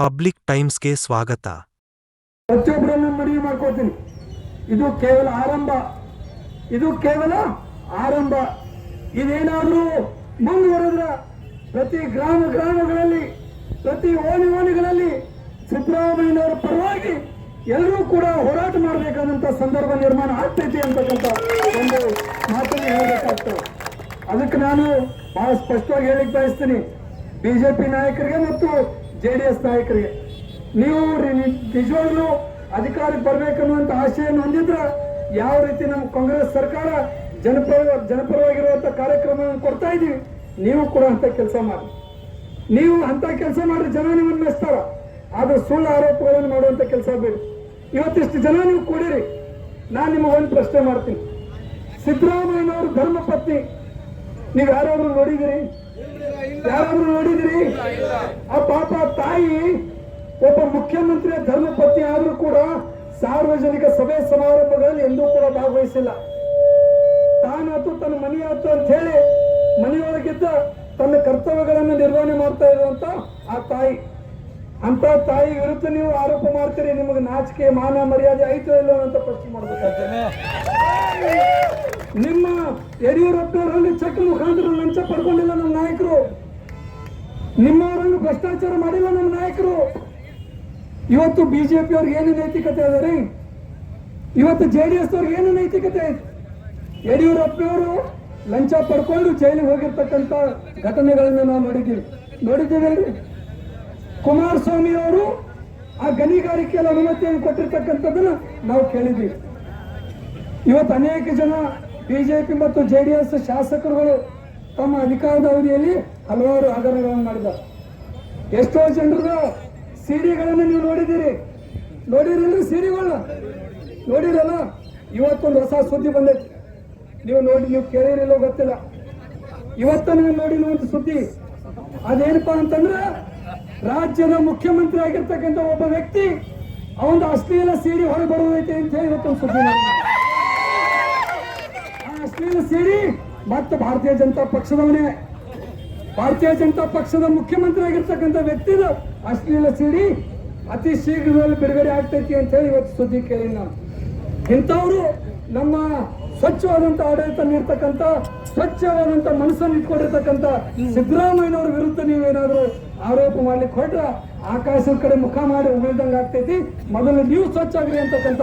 Public ಟೈಮ್ಸ್ಗೆ ಸ್ವಾಗತ. ಪ್ರತಿಯೊಬ್ಬರನ್ನು ಮನವಿ ಮಾಡ್ಕೊಳ್ತೀನಿ ಇದು ಕೇವಲ ಆರಂಭ. ಇದು ಕೇವಲ ಆರಂಭ. ಇದೇನಾದರೂ ಮುಂದುವರೆದ್ರ ಪ್ರತಿ ಗ್ರಾಮ ಗ್ರಾಮಗಳಲ್ಲಿ, ಪ್ರತಿ ಓಣಿ ಓಣಿಗಳಲ್ಲಿ ಸಿದ್ದರಾಮಯ್ಯನವರ ಪರವಾಗಿ ಎಲ್ಲರೂ ಕೂಡ ಹೋರಾಟ ಮಾಡಬೇಕಾದಂತ ಸಂದರ್ಭ ನಿರ್ಮಾಣ ಆಗ್ತೈತಿ ಅಂತಕ್ಕಂಥ ಒಂದು ಮಾತನ್ನು ಹೇಳಬೇಕಾಗ್ತದೆ. ಅದಕ್ಕೆ ನಾನು ಬಹಳ ಸ್ಪಷ್ಟವಾಗಿ ಹೇಳಿಕ್ ಬಯಸ್ತೀನಿ. ಬಿಜೆಪಿ ನಾಯಕರಿಗೆ ಮತ್ತು ಜೆ ಡಿ ಎಸ್ ನಾಯಕರಿಗೆ ನೀವು ನಿಜವಾಗ್ಲೂ ಅಧಿಕಾರಕ್ಕೆ ಬರ್ಬೇಕನ್ನುವಂತ ಆಶೆಯನ್ನು ಹೊಂದಿದ್ರೆ ಯಾವ ರೀತಿ ನಮ್ಮ ಕಾಂಗ್ರೆಸ್ ಸರ್ಕಾರ ಜನಪರ, ಜನಪರವಾಗಿರುವಂತ ಕಾರ್ಯಕ್ರಮವನ್ನು ಕೊಡ್ತಾ ಇದೀವಿ ನೀವು ಕೂಡ ಅಂತ ಕೆಲಸ ಮಾಡಿ. ನೀವು ಅಂತ ಕೆಲಸ ಮಾಡಿದ್ರೆ ಜನ ನಿಮ್ಮನ್ನು ಮೆಚ್ತಾರ ಆದ್ರೆ ಸುಳ್ಳು ಆರೋಪಗಳನ್ನು ಮಾಡುವಂತ ಕೆಲಸ ಬೇಡ. ಇವತ್ತಿಷ್ಟು ಜನ ನೀವು ಕೂಡಿರಿ. ನಾನು ನಿಮಗೆ ಒಂದು ಪ್ರಶ್ನೆ ಮಾಡ್ತೀನಿ. ಸಿದ್ದರಾಮಯ್ಯನವರು ಧರ್ಮಪತ್ನಿ. ನೀವು ಯಾರಾದರೂ ನೋಡಿದಿರಿ ಯಾರಾದ್ರೂ ನೋಡಿದ್ರಿ? ಆ ಪಾಪ ತಾಯಿ ಒಬ್ಬ ಮುಖ್ಯಮಂತ್ರಿಯ ಧರ್ಮಪತ್ನಿ ಆದ್ರೂ ಕೂಡ ಸಾರ್ವಜನಿಕ ಸಭೆ ಸಮಾರಂಭಗಳಲ್ಲಿ ಎಂದೂ ಕೂಡ ಭಾಗವಹಿಸಿಲ್ಲ. ತಾನಾತು ತನ್ನ ಮನೆಯಾತು ಅಂತ ಹೇಳಿ ಮನೆಯೊಳಗಿದ್ದ ತನ್ನ ಕರ್ತವ್ಯಗಳನ್ನು ನಿರ್ವಹಣೆ ಮಾಡ್ತಾ ಇರುವಂತ ಆ ತಾಯಿ. ಅಂತ ತಾಯಿ ವಿರುದ್ಧ ನೀವು ಆರೋಪ ಮಾಡ್ತೀರಿ, ನಿಮಗೆ ನಾಚಿಕೆ, ಮಾನ, ಮರ್ಯಾದೆ ಐತೋ ಇಲ್ಲೋ ಅಂತ ಪ್ರಶ್ನೆ ಮಾಡ್ಬೇಕಾಗ್ತದೆ. ನಿಮ್ಮ ಯಡಿಯೂರಪ್ಪನವರಲ್ಲಿ ನಿಮ್ಮವರನ್ನು ಭ್ರಷ್ಟಾಚಾರ ಮಾಡಿಲ್ಲ ನಮ್ಮ ನಾಯಕರು. ಇವತ್ತು ಬಿಜೆಪಿ ಅವ್ರಿಗೆ ಏನು ನೈತಿಕತೆ ಅದ ರೀ? ಇವತ್ತು ಜೆ ಡಿ ಎಸ್ ಅವ್ರಿಗೆ ಏನು ನೈತಿಕತೆ ಯಡಿಯೂರಪ್ಪನವರು ಲಂಚ ಪಡ್ಕೊಂಡು ಜೈಲಿಗೆ ಹೋಗಿರ್ತಕ್ಕಂಥ ಘಟನೆಗಳನ್ನ ನಾವು ನೋಡಿದ್ದೀವಿ. ನೋಡಿದ್ದೀವಲ್ರಿ ಕುಮಾರಸ್ವಾಮಿ ಅವರು ಆ ಗಣಿಗಾರಿಕೆಯಲ್ಲಿ ಅನುಮತಿಯನ್ನು ಕೊಟ್ಟಿರ್ತಕ್ಕಂಥದ್ದನ್ನ ನಾವು ಕೇಳಿದ್ದೀವಿ. ಇವತ್ತು ಅನೇಕ ಜನ ಬಿಜೆಪಿ ಮತ್ತು ಜೆ ಡಿ ಎಸ್ ಶಾಸಕರುಗಳು ತಮ್ಮ ಅಧಿಕಾರದ ಅವಧಿಯಲ್ಲಿ ಹಲವಾರು ಹಗರಣಗಳನ್ನು ಮಾಡಿದ ಎಷ್ಟೋ ಜನರು ಸೀರೆಗಳನ್ನು ನೀವು ನೋಡಿದ್ದೀರಿ. ನೋಡಿರಲ್ಲ ಸೀರೆಗಳು ನೋಡಿರಲ್ಲ ಇವತ್ತೊಂದು ಹೊಸ ಸುದ್ದಿ ಬಂದೈತಿ. ನೀವು ನೋಡಿ, ನೀವು ಕೇಳಿರಿಲ್ಲೋ ಗೊತ್ತಿಲ್ಲ. ಇವತ್ತ ನೀವು ನೋಡಿರುವಂತ ಸುದ್ದಿ ಅದೇನಪ್ಪಾ ಅಂತಂದ್ರೆ, ರಾಜ್ಯದ ಮುಖ್ಯಮಂತ್ರಿ ಆಗಿರ್ತಕ್ಕಂಥ ಒಬ್ಬ ವ್ಯಕ್ತಿ ಅವನ ಅಶ್ಲೀಲ ಸಿಡಿ ಹೊರಗೆ ಬರೋದೈತೆ ಅಂತ ಹೇಳಿ ಇವತ್ತೊಂದು ಸುದ್ದಿ. ಆ ಅಶ್ಲೀಲ ಸಿಡಿ ಮತ್ತು ಭಾರತೀಯ ಜನತಾ ಪಕ್ಷದವನೇ, ಭಾರತೀಯ ಜನತಾ ಪಕ್ಷದ ಮುಖ್ಯಮಂತ್ರಿ ಆಗಿರ್ತಕ್ಕಂಥ ವ್ಯಕ್ತಿದು ಅಶ್ಲೀಲ ಸಿಡಿ ಅತಿ ಶೀಘ್ರದಲ್ಲಿ ಬಿಡುಗಡೆ ಆಗ್ತೈತಿ ಅಂತ ಹೇಳಿ ಇವತ್ತು ಸುದ್ದಿ ಕೇಳಿ ನಾನು ಇಂಥವರು ನಮ್ಮ ಸ್ವಚ್ಛವಾದಂಥ ಆಡಳಿತ ನೀಡ್ತಕ್ಕಂಥ ಸ್ವಚ್ಛವಾದಂಥ ಮನಸ್ಸನ್ನು ಇಟ್ಕೊಂಡಿರ್ತಕ್ಕಂಥ ಸಿದ್ದರಾಮಯ್ಯನವ್ರ ವಿರುದ್ಧ ನೀವೇನಾದರೂ ಆರೋಪ ಮಾಡ್ಲಿಕ್ಕೆ ಹೊರಟ್ರ ಆಕಾಶದ ಕಡೆ ಮುಖ ಮಾಡಿ ಉಳಿದಂಗೆ ಆಗ್ತೈತಿ ಮೊದಲು ನೀವು ಸ್ವಚ್ಛ ಆಗ್ರಿ ಅಂತಕ್ಕಂಥ.